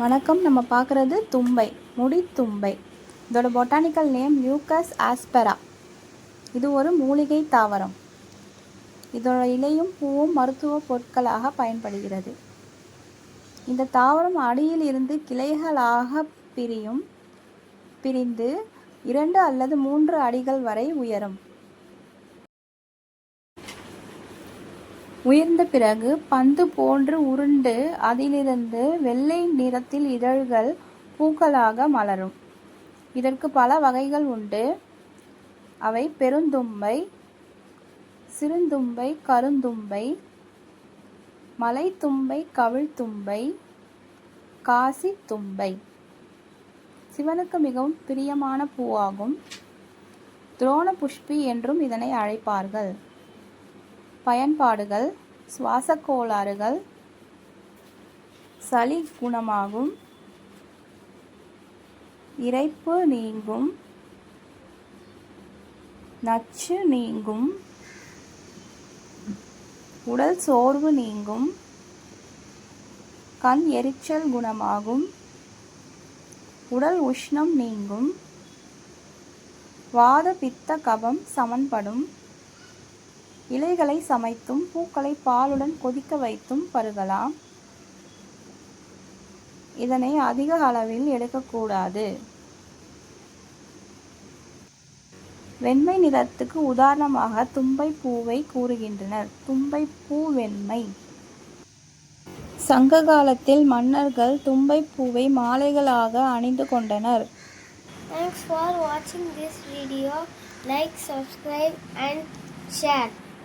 வணக்கம். நம்ம பார்க்குறது தும்பை முடித்தும்பை இதோட பொட்டானிக்கல் நேம் லியூக்கஸ் ஆஸ்பெரா இது ஒரு மூலிகை தாவரம். இதோட இலையும் பூவும் மருத்துவ பொருட்களாக பயன்படுகிறது. இந்த தாவரம் அடியில் இருந்து கிளைகளாக பிரியும் பிரிந்து இரண்டு அல்லது மூன்று அடிகள் வரை உயரும். உயர்ந்த பிறகு பந்து போன்று உருண்டு அதிலிருந்து வெள்ளை நிறத்தில் இதழ்கள் பூக்களாக மலரும். இதற்கு பல வகைகள் உண்டு. அவை பெருந்தும்பை சிறுந்தும்பை கருந்தும்பை மலைத்தும்பை கவிழ்தும்பை காசி தும்பை சிவனுக்கு மிகவும் பிரியமான பூவாகும். துரோண புஷ்பி என்றும் இதனை அழைப்பார்கள். பயன்பாடுகள் சுவாசக் கோளாறுகள் சளி குணமாகும் இரைப்பு நீங்கும் நச்சு நீங்கும் உடல் சோர்வு நீங்கும் கண் எரிச்சல் குணமாகும் உடல் உஷ்ணம் நீங்கும் வாத பித்த கபம் சமன்படும். இலைகளை சமைத்தும் பூக்களை பாலுடன் கொதிக்க வைத்தும் பருகலாம். இதனை அதிக அளவில் எடுக்கக்கூடாது. வெண்மை நிறத்துக்கு உதாரணமாக தும்பை பூவை கூறுகின்றனர். தும்பை பூ வெண்மை. சங்க காலத்தில் மன்னர்கள் தும்பை பூவை மாலைகளாக அணிந்து கொண்டனர். தேங்க்ஸ் ஃபார் வாட்சிங் this video like subscribe and share